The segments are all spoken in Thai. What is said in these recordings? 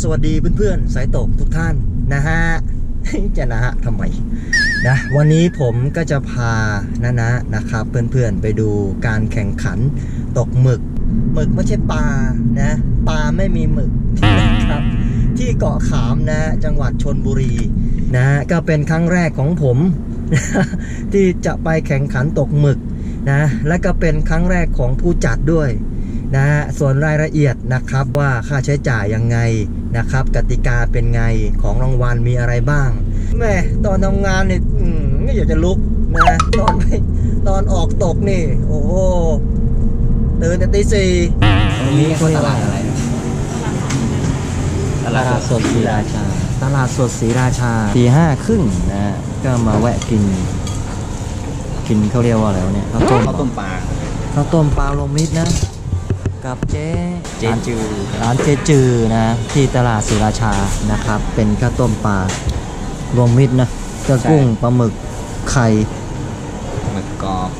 สวัสดีเพื่อนๆ สายตกทุกท่านนะฮะจะนะฮะทำไมนะวันนี้ผมก็จะพานะนะนะครับ เพื่อนๆไปดูการแข่งขันตกหมึกหมึกไม่ใช่ปลานะปลาไม่มีหมึกนะครับ ที่เกาะขามนะจังหวัดชนบุรีนะก็เป็นครั้งแรกของผม ที่จะไปแข่งขันตกหมึกนะและก็เป็นครั้งแรกของผู้จัดด้วย นะฮะส่วนรายละเอียดนะครับว่าค่าใช้จ่ายยังไงนะครับ กติกาเป็นไงของรางวัลมีอะไรบ้างแม่ตอนทำงานนี่อืมไม่อยากจะลุกนะตอนไม่ตอนออกตกนี่ โอ้โหตื่นแต่ตีสี่ตรงนี้เขาเรียกว่าอะไรตลาดสดศรีราชา ตลาดสดศรีราชาตีห้าครึ่งนะฮะก็มาแวะกิน กินเขาเรียกว่าอะไรวะเนี่ยข้าวต้มข้าวต้มปลาข้าวต้มปลาลมมิตรนะ กับเจ๊เจนจือร้านเจจือนะที่ตลาดศรีราชานะครับ เป็นข้าวต้มปลารวมมิตรนะก็กุ้งปลาหมึกไข่หมึกกรอบ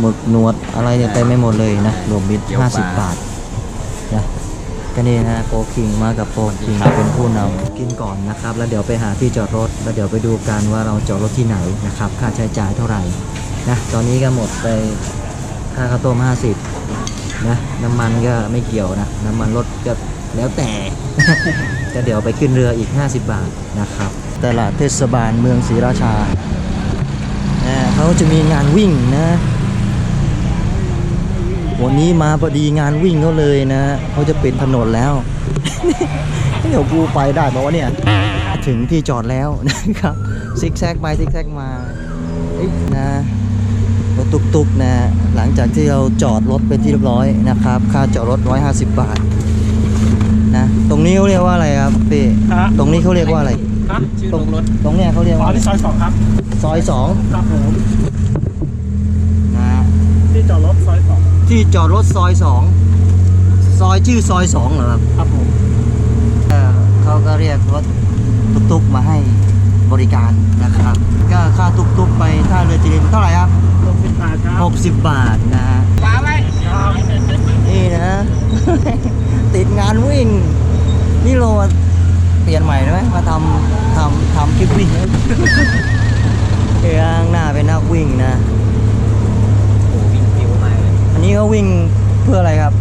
หมึกหนวดอะไรเนี่ยเต็มไม่หมดเลยนะรวมมิตรเกี๊ยวปลา50บาทนะก็นี่นะโปรคิงมากับโปรคิงครับเป็นผู้นำกินก่อนนะครับ แล้วเดี๋ยวไปหาที่จอดรถ แล้วเดี๋ยวไปดูกันว่าเราจอดรถที่ไหนนะครับ ค่าใช้จ่ายเท่าไหร่นะตอนนี้ก็หมดไปค่าข้าวต้ม50 นะน้ำมันก็ไม่เกี่ยวนะน้ำมันรถก็แล้วแต่ก็เดี๋ยวไปขึ้นเรืออีก 50 บาทนะครับ ตลาดเทศบาลเมืองศรีราชานะเขาจะมีงานวิ่งนะ วันนี้มาพอดีงานวิ่งเขาเลยนะเขาจะปิดถนนแล้วเดี๋ยวกูไปได้ปะวะเนี่ยถึงที่จอดแล้วนะครับซิกแซกไปซิกแซกมาอ้ยนะ ตุกๆนะหลังจากที่เราจอดรถเป็นที่เรียบร้อยนะครับ ค่าจอดรถ 150 บาทนะตรงนี้เขาเรียกว่าอะไรครับพี่ฮะ ตรงนี้เขาเรียกว่าอะไร ครับชื่อตลรงงรถตรงเนี้ยเขาเรียกอ๋อว่าอะไรที่ซอยสองครับซอยสองครับผมนะที่จอดรถซอยสองที่จอดรถซอยสองซอยชื่อซอยสองเหรอครับ ครับผมเอ่อเขาก็เรียกรถตุกๆมาให้บริการนะครับ ก็ค่าตุกๆไปท่าเรือจีนเท่าไหร่ครับ ลงสิบบาทครับ60 บาทนะฮะฟ้าไว้ครับนี่นะ ติดงานวิ่ง นี่เราเปลี่ยนใหม่ได้ไหมมาทำทำทำคลิปวิ่งเอ้างหน้าเป็นนักวิ่งนะ โอ้วิ่งผิวมากเลยอันนี้เขาวิ่งเพื่ออะไรครับ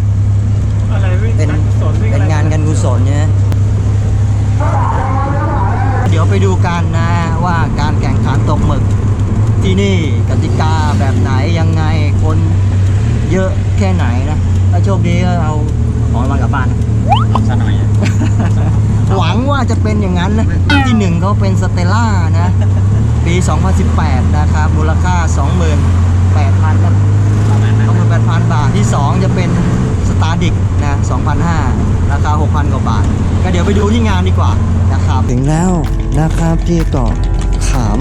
อะไรวิ่งเป็นการกุศลวิ่งเป็อะนไรงานกันกุศลเนี่ยเดี๋ยวไปดูกันนะว่าการแข่งขันตกหมึก ที่นี่กติกาแบบไหนยังไงคนเยอะแค่ไหนนะถ้าโชคดีก็เอาของรางวัลกลับบ้านนะซะหน่อยอะหวังว่าจะเป็นอย่างนั้นนะที่หนึ่งเขาเป็นสเตลล่านะ ปี 2018 นะครับ มูลค่า 28,000ครับประมาณนั้น28,000 บาทที่ 2 จะเป็นสตาร์ดิกนะ2,500 ราคา 6,000 กว่าบาท ก็เดี๋ยวไปดูที่งานดีกว่านะครับ ถึงแล้วนะครับที่เกาะขาม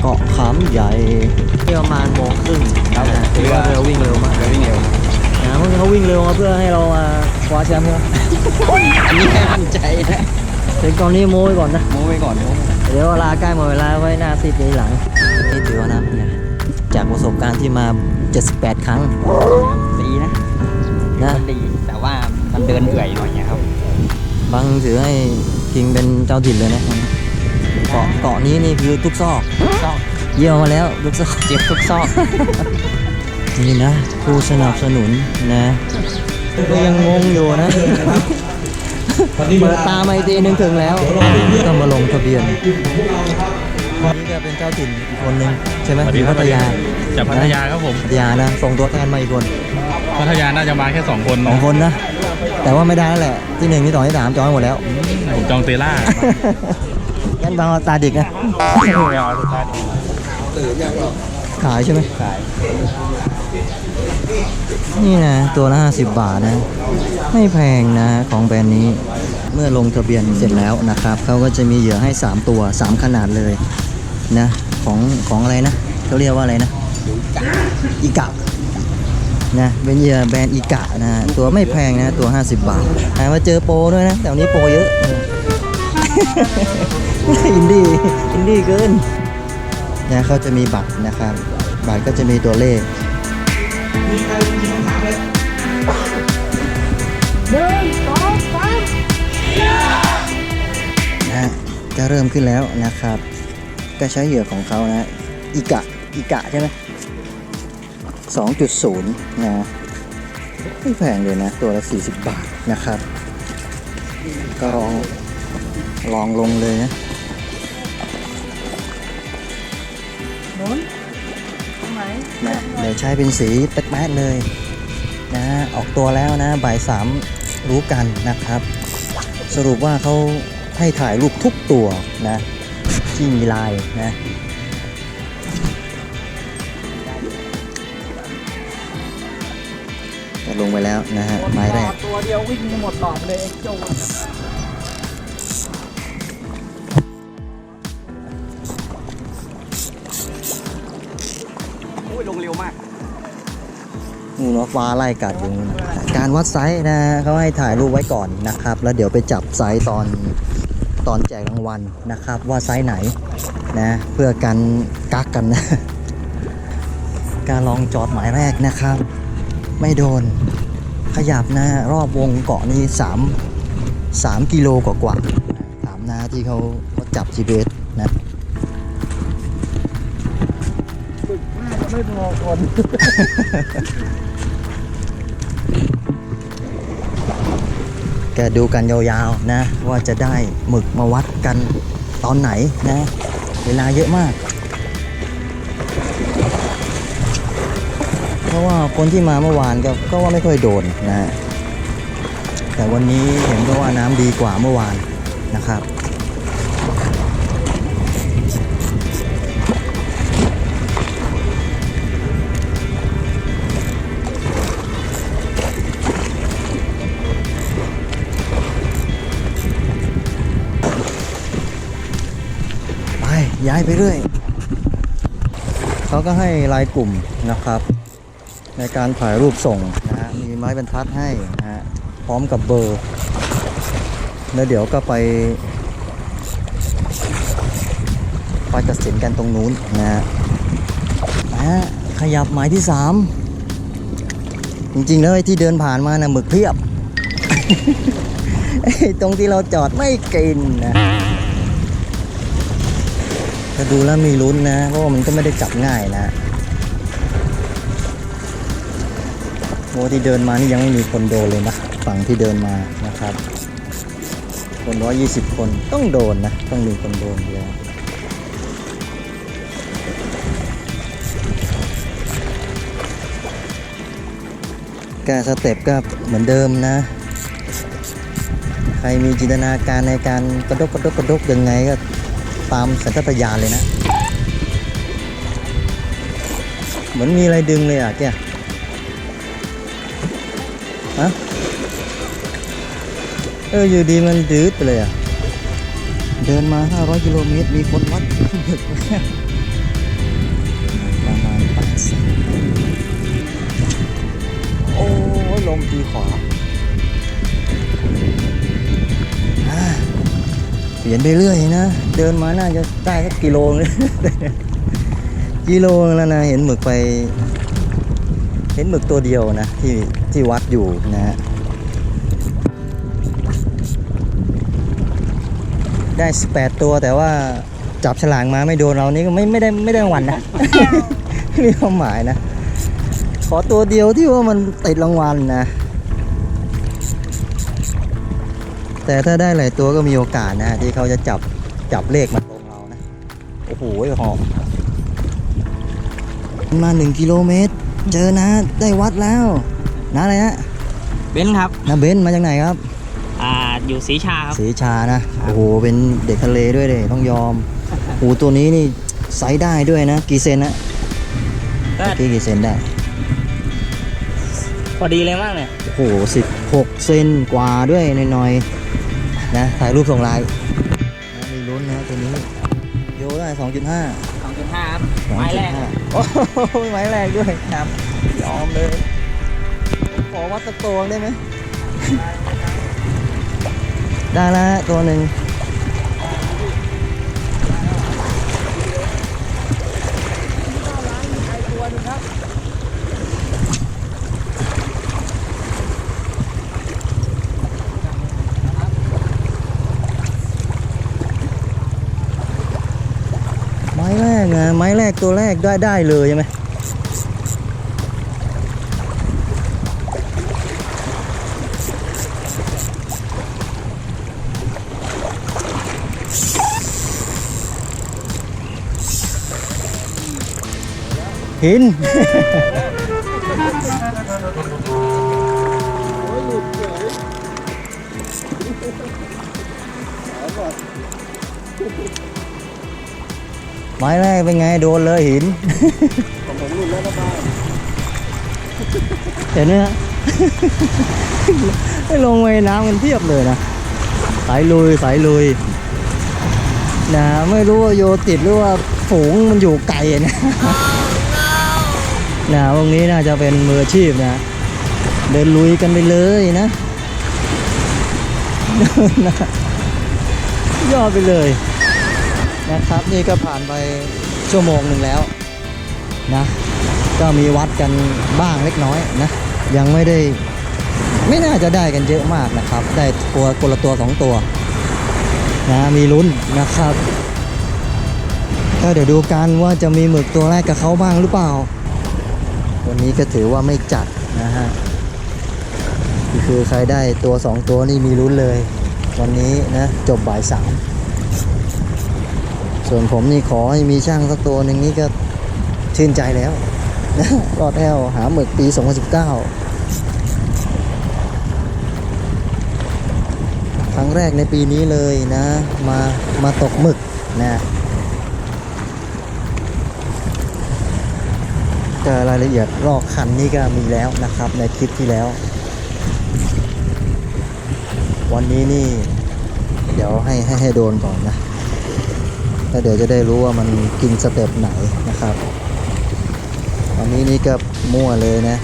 เกาะขามใหญ่ที่ประมาณโมงครึ่งนะถือว่าเรือวิ่งเร็วมากเรือวิ่งเร็วนะพวกนี้เขาวิ่งเร็วมาเพื่อให้เรามาคว้าแชมป์ใช่ไหมอันนี้แค่มั่นใจนะถึงตอนนี้โม้ไว้ก่อนนะโม้ไว้ก่อนโม้ไว้ก่อนเดี๋ยวเวลาใกล้หมดเวลาไว้หน้าซีดในหลังนี่ถือว่านะเป็นไงจากประสบการณ์ที่มา 78 ครั้งดีนะนะก็ดีแต่ว่ามันเดินเอื่อยหน่อยนะครับ บางถือให้คิงเป็นเจ้าถิ่นเลยนะ เกาะเกาะนี้นี่คือทุกซอกซอกเยี่ยวมาแล้วทุกซอกเจ็บทุกซอกนี่นะผู้สนับสนุนนะก็ยังงงอยู่นะเปิดตามาอีกทีนึงถึงแล้วก็มาลงทะเบียนนี่ก็เป็นเจ้าถิ่นอีกคนนึงใช่ไหมอยู่พัทยาจากพัทยาครับผมพัทยานะส่งตัวแทนมาอีกคนพัทยาน่าจะมาแค่สองคนสองคนนะแต่ว่าไม่ได้แล้วแหละที่หนึ่งที่สองที่สามจองหมดแล้วผมจองเตล่า งั้นบางเอาตาเด็กนะขายใช่ไหมขาย นี่นะ ตัวละ50 บาทนะ ไม่แพงนะของแบรนด์นี้ เมื่อลงทะเบียนเสร็จแล้วนะครับ เขาก็จะมีเหยื่อให้ 3 ตัว 3 ขนาดเลยนะ ของของอะไรนะเขาเรียกว่าอะไรนะ อีกะนะเป็นเหยื่อแบรนด์อีกะนะ ตัวไม่แพงนะตัว 50 บาทมาเจอโปรด้วยนะ แต่วันนี้โปรเยอะ อินดี้อินดี้เกินนะเขาจะมีบัตรนะครับ บัตรก็จะมีตัวเลขหนึ่งสองสามก็เริ่มขึ้นแล้วนะครับ ก็ใช้เหยื่อของเขานะอีกะอีกะใช่ไหม2.0นะไม่แพงเลยนะ ตัวละ 40 บาทนะครับ ก็ลองลองลงเลยนะ นะเดี๋ยวใช้เป็นสีแป๊ดๆเลยนะออกตัวแล้วนะบ่ายสามรู้กันนะครับ สรุปว่าเขาให้ถ่ายรูปทุกตัวนะ ที่มีลายนะลงไปแล้วนะฮะไม้แรกตัวเดียววิ่งหมดหลอดเลยไอ้โจร ฟ้าไล่กัดอยู่นะการวัดไซส์นะเขาให้ถ่ายรูปไว้ก่อนนะครับ แล้วเดี๋ยวไปจับไซส์ตอนตอนแจกรางวัลนะครับ ว่าไซส์ไหนนะเพื่อกันกักกันนะการลองจอดหมายแรกนะครับ ไม่โดนขยับนะรอบวงเกาะนี่3 3กิโลกว่ากว่าๆถามนะที่เขาเขาจับ GPS นะฝึกน่าจะไม่พอคน กดูกันยาวๆนะ ว่าจะได้หมึกมาวัดกันตอนไหนนะ เวลาเยอะมาก เพราะว่าคนที่มาเมื่อวานก็ก็ว่าไม่ค่อยโดนนะฮะแต่วันนี้เห็นก็ว่าน้ำดีกว่าเมื่อวานนะครับ ย้ายไปเรื่อยเขาก็ให้ลายกลุ่มนะครับ ในการถ่ายรูปส่งนะฮะมีไม้บรรทัดให้นะฮะพร้อมกับเบอร์ แล้วเดี๋ยวก็ไปไปตัดสินกันตรงนู้นนะฮะนะขยับหมายที่ 3 จริงๆแล้วไอ้ที่เดินผ่านมานะหมึกเพียบ ตรงที่เราจอดไม่กินนะ ถ้าดูแล้วมีลุ้นนะ เพราะว่ามันก็ไม่ได้จับง่ายนะโอ้ที่เดินมานี่ยังไม่มีคนโดนเลยนะ ฝั่งที่เดินมานะครับ คนร้อยยี่สิบคนต้องโดนนะ ต้องมีคนโดนอยู่แล้วแกสเต็ปก็เหมือนเดิมนะ ใครมีจินตนาการในการกระดกกระดกกระดกยังไงก็ ตามสัญชาตญาณเลยนะ เหมือนมีอะไรดึงเลยอะแกฮะเอออยู่ดีมันดืดไปเลยอะ เดินมา 500 กิโลเมตร มีคนวัด นไปเรื่อยนะ เดินมาน่าจะได้สักกิโลนึงกิโลแล้วนะเห็นหมึกไป เห็นหมึกตัวเดียวนะ ที่ที่วัดอยู่นะฮะได้ 18 ตัวแต่ว่าจับฉลากมาไม่โดนเรานี่ก็ไม่ไม่ได้ไม่ได้รางวัลนะไม่มีความหมายนะ ขอตัวเดียวที่ว่ามันติดรางวัลนะ แต่ถ้าได้หลายตัวก็มีโอกาสนะที่เขาจะจับจับเลขมาตรงเรานะ โอ้โหหอมมาหนึ่งกิโลเมตร เจอนะได้วัดแล้วนะอะไรฮะเบนซ์ครับนะเบนซ์มาจากไหนครับ อ่าอยู่สีชาครับ สีชานะ โอ้โห เป็นเด็กทะเลด้วยเลยต้องยอมโอ้โหตัวนี้นี่ไซส์ได้ด้วยนะ กี่เซนนะก็กี่กี่เซนได้ พอดีเลยมากเลยโอ้โหสิบหกเซนกว่าด้วยหน่อยๆ นะถ่ายรูปส่งไลน์นะมีลุ้นนะตัวนี้โยได้สองจุดห้าสองจุดห้าครับไม้แรกโอ้โหไม้แรกด้วยครับยอมเลยผมขอวัดตะโกวงได้ไหมได้แล้วฮะตัวหนึ่ง ตัวแรกได้ได้เลยใช่ไหมหิน ไม้แรกเป็นไงโดนเลยหินเห็นไหมฮะไม่ลงไปน้ำกันเทียบเลยนะสายลุยสายลุยนะไม่รู้ว่าโยติดหรือว่าฝูงมันอยู่ไกลอะนะนะวงนี้น่าจะเป็นมืออาชีพนะเดินลุยกันไปเลยนะนะยอดไปเลย นะครับ นี่ก็ผ่านไปชั่วโมงหนึ่งแล้วนะก็มีวัดกันบ้างเล็กน้อยนะ ยังไม่ได้ไม่น่าจะได้กันเยอะมากนะครับ ได้ตัวคนละตัวสองตัวนะมีลุ้นนะครับก็เดี๋ยวดูกันว่าจะมีหมึกตัวแรกกับเขาบ้างหรือเปล่า วันนี้ก็ถือว่าไม่จัดนะฮะคือใครได้ตัวสองตัวนี่มีลุ้นเลย วันนี้นะจบบ่ายสาม ส่วนผมนี่ขอให้มีช่างสักตัวหนึ่งนี่ก็ชื่นใจแล้วรอดแอลหาหมึกปี 2019 ครั้งแรกในปีนี้เลยนะ มามาตกหมึกนะแต่รายละเอียดรอกคันนี่ก็มีแล้วนะครับในคลิปที่แล้ว วันนี้นี่ เดี๋ยวให้ให้ให้โดนก่อนนะ แล้วเดี๋ยวจะได้รู้ว่ามันกินสเต็ปไหนนะครับวันนี้นี่ก็มั่วเลยนะ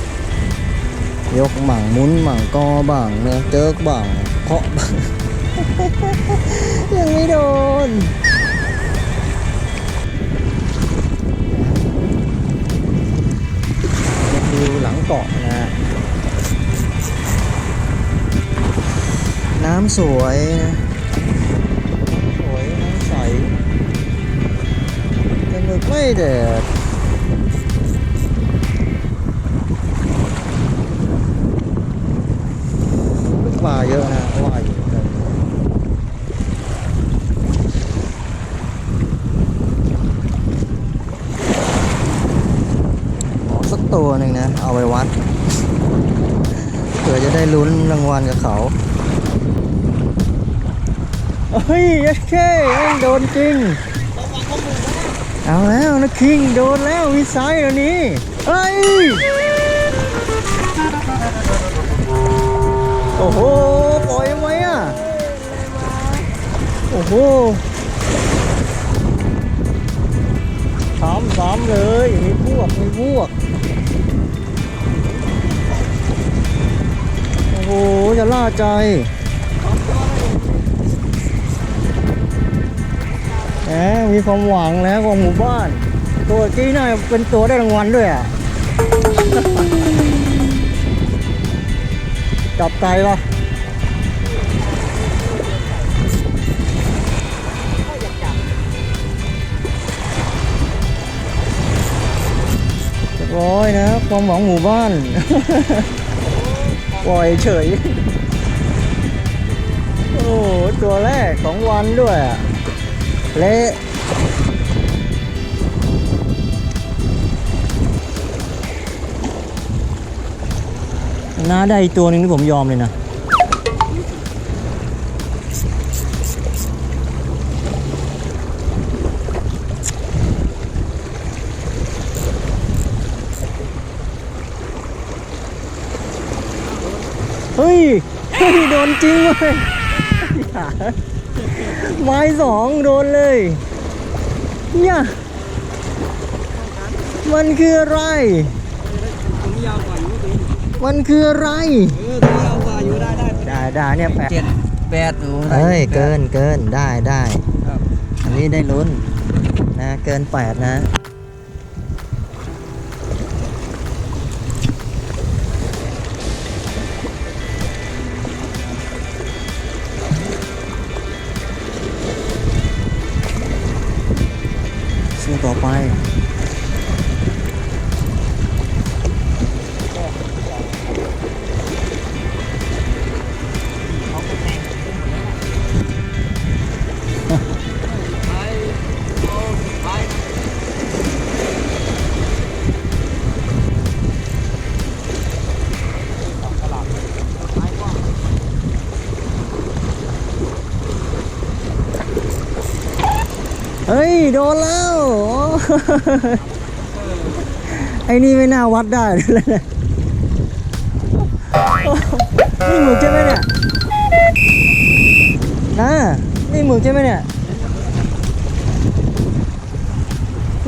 ยกหมั่งมุ้นหมั่งกอบ้างเนี่ยเจิกบ้างเคาะบ้างยังไม่โดนดูหลังเกาะนะน้ำสวยนะ แต่หมึกไม่แดดลูกปลาเยอะนะว่ายอยู่กันขอสักตัวหนึ่งนะ เอาไปวัดเผื่อจะได้ลุ้นรางวัลกับเขาเฮ้ยเอสเคโดนจริง เอาแล้วนะคิงโดนแล้ววิสัยอันนี้เฮ้ย โอ้โห ปล่อยไหมอะ โอ้โหสามสามเลยมีพวกมีพวก โอ้โหจะล่าใจ แหมมีความหวังแล้วของหมู่บ้าน ตัวกี้น่าเป็นตัวได้รางวัลด้วยอะ จับไก่ปะร้อยนะ ความหวังหมู่บ้าน ปล่อยเฉย โอ้ตัวแรกของวันด้วยอะ เละน้าได้ตัวหนึ่งที่ผมยอมเลยนะ เฮ้ยเฮ้ยโดนจริงเว้ย ไม้สองโดนเลย เนี่ย มันคืออะไรยาวกว่าอยู่ตัวนี้มันคืออะไรเออตัวยาวกว่าอยู่ได้ได้ได้ได้เนี่ยแปดเจ็ดแปดถูเอ้ย เกินเกินได้ได้ครับอันนี้ได้ลุ้นนะ เกินแปดนะ เฮ้ย โดนแล้ว ไอ้นี่ไม่น่าวัดได้เลยนะนี่หมึกใช่ไหมเนี่ยนะนี่หมึกใช่ไหมเนี่ย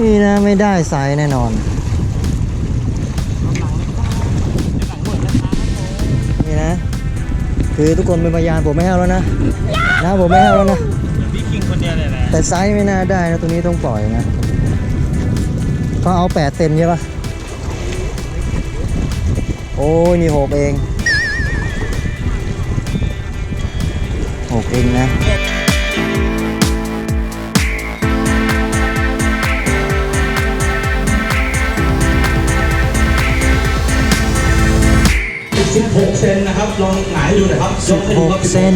นี่นะไม่ได้ไซส์แน่นอน นี่นะ คือทุกคนเป็นพยานผมไม่ให้เอาแล้วนะ นะผมไม่ให้เอาแล้วนะ แต่ไซส์ไม่น่าได้นะตรงนี้ต้องปล่อยนะเขาเอาแปดเซนใช่ปะโอ้ยนี่หกเองหกเองนะ16เซนนะครับ ลองหงายดูหนะครับยกให้ดูครับ16เซน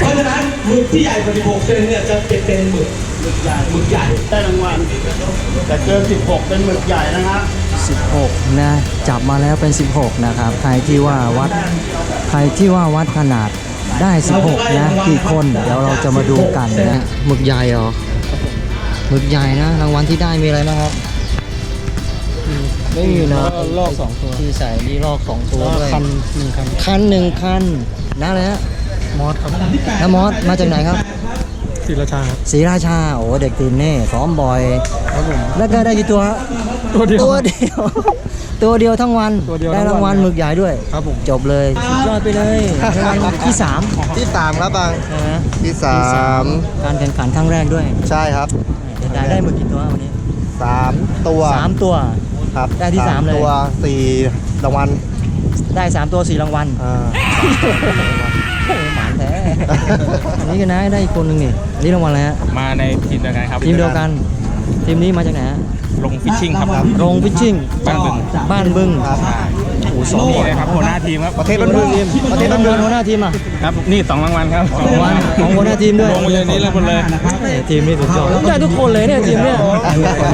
เพราะฉะนั้นหมึกที่ใหญ่กว่า16เซนเนี่ยจะเป็นเป็นหมึกหมึกใหญ่หมึกใหญ่ได้รางวัลแต่เกิน16 เป็นหมึกใหญ่นะฮะ16 นะ จับมาแล้วเป็น 16 นะครับ ใครที่ว่าวัด ใครที่ว่าวัดขนาดได้ 16 นะ กี่คน เดี๋ยวเราจะมาดูกันนะหมึกใหญ่เหรอหมึกใหญ่นะ รางวัลที่ได้มีอะไรนะครับ ไม่มีนะลอกสองตัว ที่ใส่ดีลอกสองตัวด้วยคันหนึ่งคัน คันหนึ่งคันนะเลยฮะ มอสครับน้ามอสมาจากไหนครับศิราชาครับศรีราชาโอ้เด็กตีนเน่ซ้อมบ่อย ครับผม แล้วก็ได้กี่ตัวฮะตัวเดียว ตัวเดียว ตัวเดียวทั้งวัน ตัวเดียวได้ทั้รางงวัวัลนหมึกใหญ่ด้วย ครับผม จบเลยสุดยอดไปเลยรางวัลที่สามที่สามครับบางใช่ไหมที่สามการแข่งขันครั้งแรกด้วยใช่ครับได้ได้หมึกกี่ตัววันนี้สามตัวสามตัว ครับได้ที่สามเลย ตัวสี่รางวัลได้สามตัวสี่รางวัล อ่า อันนี้ก็นะได้อีกคนหนึ่งนี่อันนี้รางวัลอะไรฮะมาในทีมเดียวกันครับทีมเดียวกันทีมนี้มาจากไหนฮะลงฟิชชิ่งครับโรงฟิชชิ่งบ้านบึงบ้านบึงครับโอ้โหสองนี่เลยครับหัวหน้าทีมครับประเทศบ้านบึงประเทศบ้านบึงหัวหน้าทีมอะครับนี่สองรางวัลครับรางวัลของหัวหน้าทีมด้วยลงมาเลยนี้เลยหมดเลยเนี่ยทีมนี้สุดยอดได้ทุกคนเลยเนี่ยทีมเนี่ย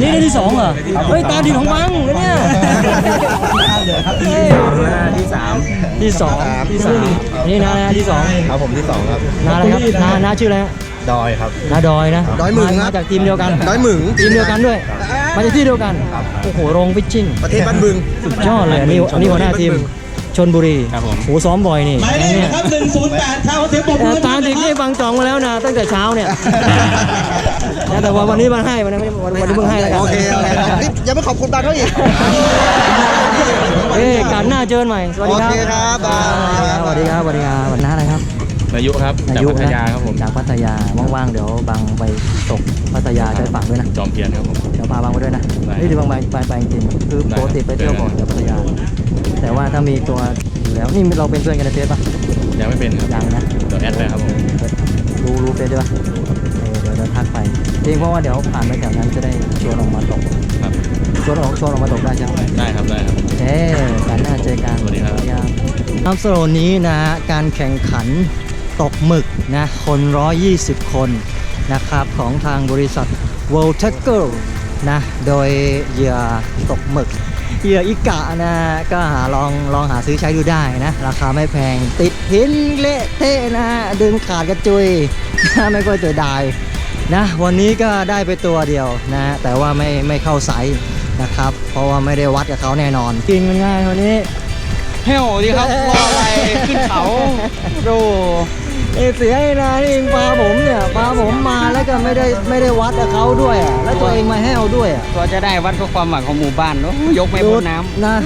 นี่ได้ที่สองเหรอเฮ้ยตามทีมของบังนะเนี่ยเฮ้ยที่สาม ที่สองที่สามนี่นะนะที่สองครับผมที่สองครับนาอะไรครับนานาชื่ออะไรฮะดอยครับนาดอยนะดอยหมึงมาครับจากทีมเดียวกันดอยหมึงทีมเดียวกันด้วยมาจากที่เดียวกันโอ้โหโรงฟิชชิ่งประเทศบ้านบึงสุดยอดเลยอันนี้อันนี้หัวหน้าทีม ชนบุรีครับผมโหซ้อมบ่อยนี่หมายเลขเนี่ยนะครับ108ครับขอเสียงปรบเอ่มืออตามถึงนี่บางจองมาแล้วนะ ตั้งแต่เช้าเนี่ยนะแต่ว่าวันนี้มันให้วันนี้ไม่วันวันนี้เพิ่งให้แล้วกันโอเคโอเคนี่ยังไม่ขอบคุณบางเขาอีกเอ้ยการหน้าเจอกันใหม่ สวัสดีครับ โอเคครับบายสวัสดีครับสวัสดีครับวันน้าอะไรครับ นายุครับนาจากยุพัทนะยาครับผมจากพัทยาว่างๆเดี๋ยวบางไปตกพัทยาใช้ฝั่งด้วยนะจอมเทียนครับผมเดี๋ยวพาบางไปด้วยนะได้นี่ถือว่าไปไปไปจริงๆคือได้ปกติไปเที่ยวบ่อยจากพัทยา แต่ว่าถ้ามีตัวอยู่แล้วนี่เราเป็นเพื่อนกันในเฟซปะยังไม่เป็นครับยังนะเดี๋ยวแอดไปครับผมรู้รู้เฟซด้วยปะเออเดี๋ยวเดี๋ยวทักไปจริงเพราะว่าเดี๋ยวผ่านไปแถวนั้นจะได้ชวนออกมาตกครับชวนออกชวนออกมาตกได้ใช่ไหมได้ครับได้ครับเอ๊กันหน้าเจอกันสวัสดีครับน้ำโซนนี้นะการแข่งขัน ตกหมึกนะคน 120 คนนะครับของทางบริษัท World Tackle นะโดยเหยื่อตกหมึกเหยื่ออิกะนะก็หาลองลองหาซื้อใช้ดูได้นะ ราคาไม่แพงติดหินเละเทะนะดึงขาดกระจุยไม่ค่อยเสียดายนะวันนี้ก็ได้ไปตัวเดียวนะแต่ว่าไม่ไม่เข้าไซส์นะครับ เพราะว่าไม่ได้วัดกับเขาแน่นอน กินมันง่ายวันนี้เฮลดีครับรออะไรขึ้นเขาดู เอยเสียไอ้นานี่เองปลาผมเนี่ยปลาผมมาแล้วก็ไม่ได้ไม่ได้วัดกับเขาด้วยอะแล้วตัวเองมาแห้วด้วยอะตัวจะได้วัดเพื่อความหวังของหมู่บ้านเนอะยกไม่พ้นน้ำนะ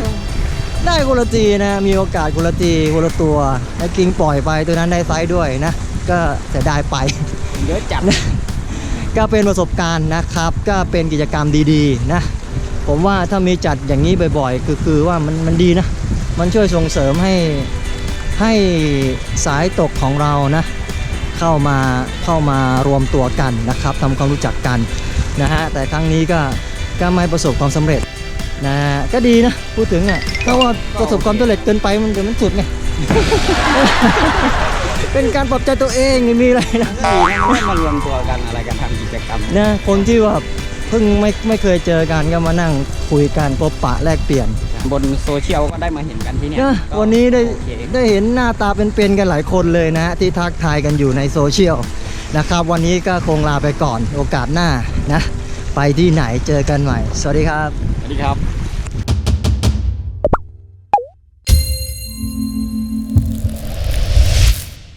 ได้กุละตีนะ มีโอกาสกุละตีกุละตัวแล้วกิงปล่อยไปตัวนั้นได้ไซส์ด้วยนะ ก็จะได้ไปเยอะจัดก็เป็นประสบการณ์นะครับ ก็เป็นกิจกรรมดีๆ นะ ผมว่าถ้ามีจัดอย่างนี้บ่อยๆ คือคือว่ามันมันดีนะ มันช่วยส่งเสริมให้ ให้สายตกของเรานะเข้ามาเข้ามารวมตัวกันนะครับทำความรู้จักกันนะฮะแต่ครั้งนี้ก็ก็ไม่ประสบความสำเร็จนะก็ดีนะพูดถึงอะเพราะว่าประสบความสำเร็จเกินไปมันเดี๋ยวมันสุดไง เป็นการปรับใจตัวเองไม่มีอะไรนะ ดีนะไม่มารวมตัวกันอะไรกันทำกิจกรรม นะคนที่ว่า เพิ่งไม่ไม่เคยเจอกันก็มานั่งคุยกันพบปะแลกเปลี่ยนบนโซเชียลก็ได้มาเห็นกันที่เนี่ยนะก็วันนี้ได้โอเคได้เห็นหน้าตาเป็นๆกันหลายคนเลยนะฮะที่ทักทายกันอยู่ในโซเชียลนะครับ วันนี้ก็คงลาไปก่อนโอกาสหน้านะ ไปที่ไหนเจอกันใหม่ สวัสดีครับ สวัสดีครับ